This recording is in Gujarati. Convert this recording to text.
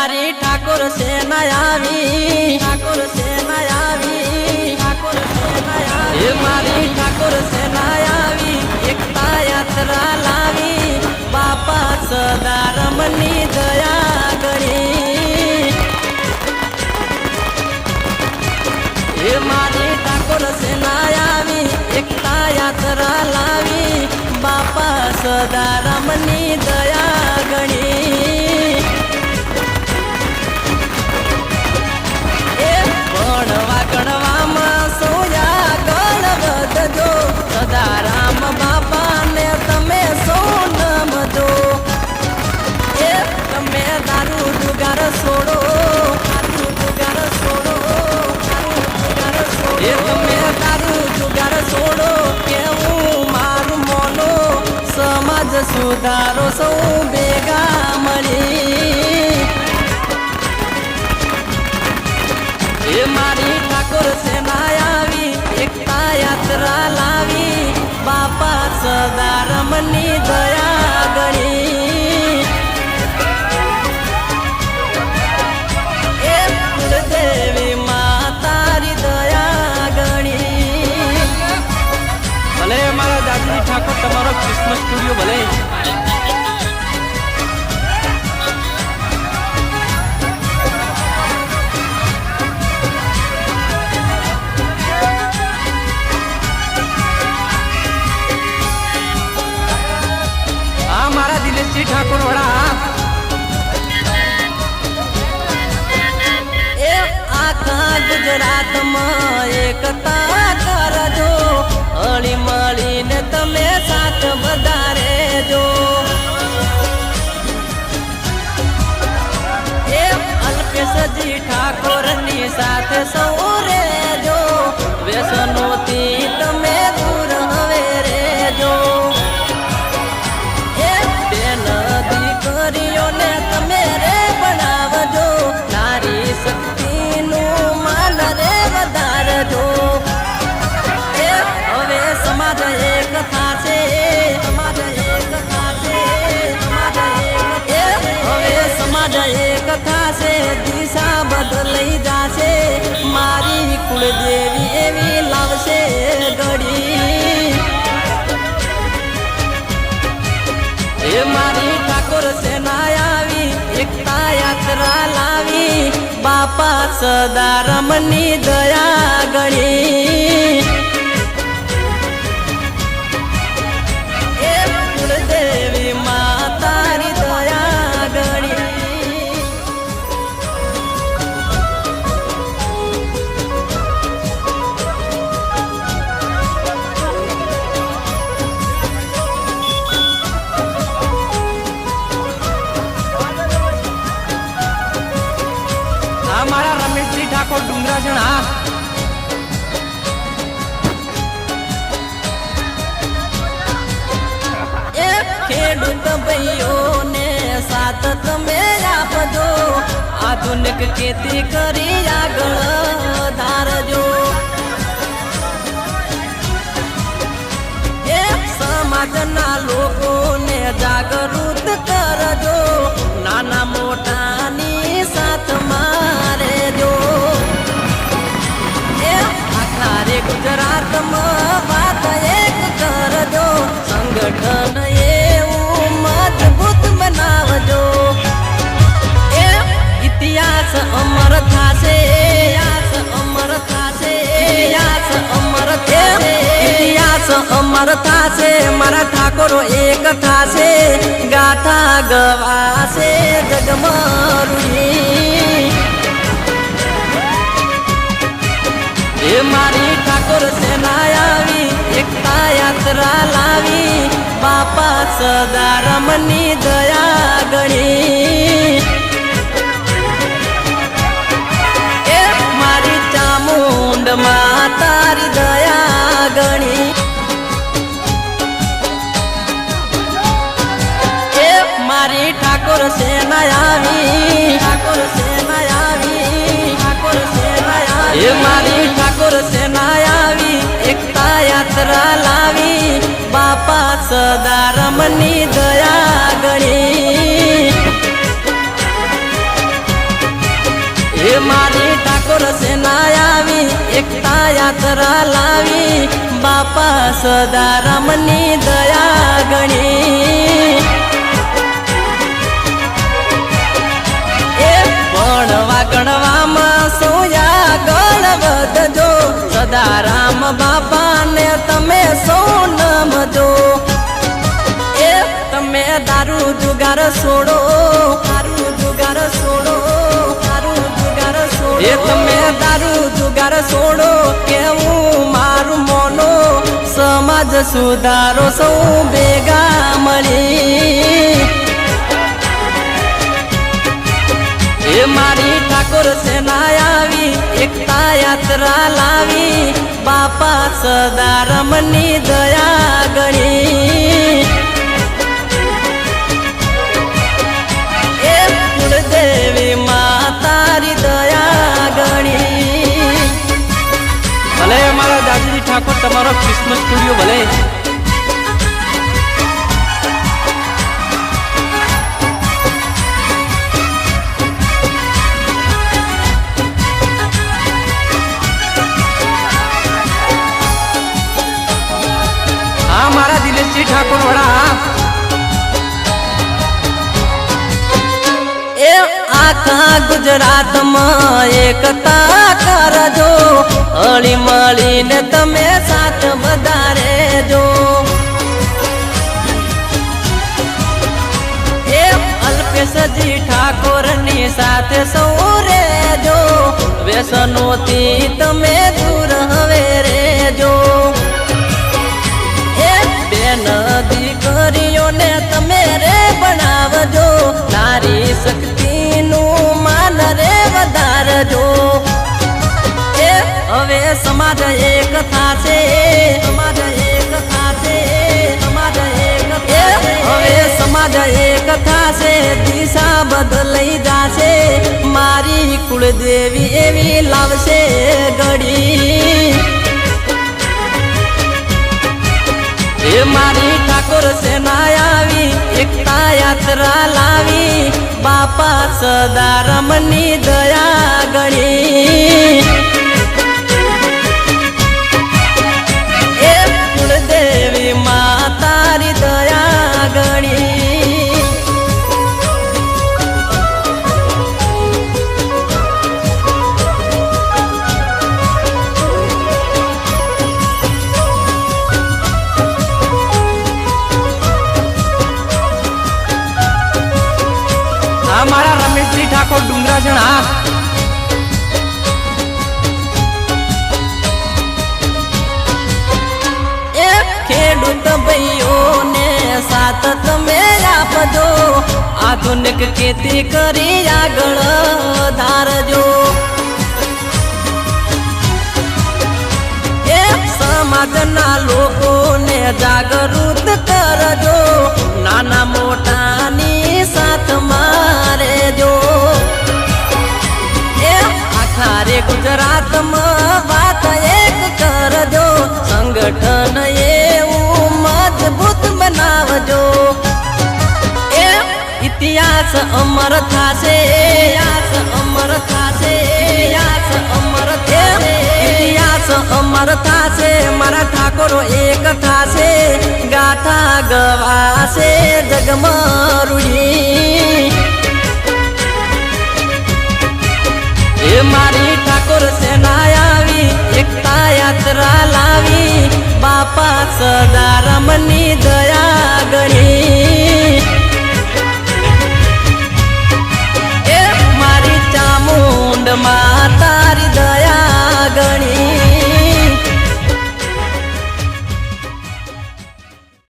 મારી ઠાકોર છે માયાવી, ઠાકોર છે માયાવી, ઠાકોર છે માયાવી. મારી ઠાકોર છે માયાવી એકતા યાત્રા લાવી. બાપા સદારમની દયા ગણી એ મારી ઠાકોર છે માયાવી એકતા યાત્રા લાવી. બાપા સદારામની દયા ગણી ગણ સદા રામ બાપાને તમે સૌ નમજો તમે દારૂ જુગાર છોડો. એ તમે દારૂ જુગાર છોડો કેવું મારું મોનો સમાજ સુધારો સૌ ભેગા મળી. એ મારી ઠાકોર સેના આવી. એકતા યાત્રા લાવી બાપા સદારમની દયા ગણી. એ કુળદેવી માતારી દયા ગણી. ભલે મારા દાદી ઠાકોર, તમારો ક્રિસમસ સ્ટુડિયો ભલે. ગુજરાતમાં એકતા કરજો હળી મળીને તમે સાથ વધારે જો એ અલ્પેશજી ઠાકોરની સાથે સૌ રેજો. વ્યસનોથી બાપા સદારમની દયા ઠાકોર ડુંગરાજણ હા એ ખેડૂત ભાઈઓને સાથ તમે આપજો આધુનિક ખેતી કરી આગળ ધારજો. એક સમાજના લોકોને જાગૃત અમર થાશે, ઇતિહાસ અમર થાશે, ઇતિહાસ અમર થાશે, ઇતિહાસ અમર થાશે, મારા ઠાકોરો એક થાશે, ગાથા ગવાશે જગમરુની. એ મારી ઠાકોર સેના આવી, એકતા યાત્રા લાવી, બાપા દયા ગણી. ચામુંડ માતારી દયા ગણી. એ મારી ઠાકોર સેના આવી ઠાકોર સેના આવી ઠાકોર સેના આવી એ મારી ઠાકોર સેના આવી એકતા યાત્રા લાવી. બાપા સદારમની દયા ગણી. મારી યાત્રા લાવી, બાપા સદારામની દયા ગણી. એ ભણવા ગણવામાં સોયા ગણ વધજો, સદારામ બાપાને તમે સૌ નમજો એ તમે દારૂ જુગાર છોડો, દારૂ જુગાર છોડો, દારૂ જુગાર છોડો. એ તમે દારૂ જુગાર છોડો કેવું મારું મોનો, સમાજ સુધારો સૌ ભેગા મળી. એ મારી ઠાકોર સેના આવી, એકતા યાત્રા લાવી, બાપા સદારામની દયા ગણી. ઠાકોર તમારો ક્રિસમસ સ્ટુડિયો ભલે. હા મારા દિલેશજી ઠાકોર વડા આખા ગુજરાતમાં એકતા કરજો હળી મળીને તમે સાથ વધારે જો એ અલ્પેશજી ઠાકોરની સાથે સૌ રેજો. વ્યસનોથી તમે સમાજ એક થાશે સમાજ એક થાશે સમાજ એક હવે સમાજ એક થાશે, દિશા બદલાઈ જાશે. મારી કુળદેવી એવી લાવશે ઘડી. એ મારી ઠાકોર સેના આવી, એકતા યાત્રા લાવી. બાપા સદારામની દયા ગણી. રમેશજી ડુંગરા જણા. હા ખેડૂત ભાઈઓને સાથ તમે આપજો. આધુનિક ખેતી કરી આગળ ધારજો. સમાજના લોકોને જાગૃત કરજો. નાના મોટાની સાથ મારેજો ઇતિહાસ અમર થાશે ઇતિહાસ અમર થાશે ઇતિહાસ અમર ઇતિહાસ અમર થાશે, મારા ઠાકોરો એક થાશે, ગાથા ગવાશે જગમરુડી એ મારી ઠાકોર સેના આવી, એકતા યાત્રા લાવી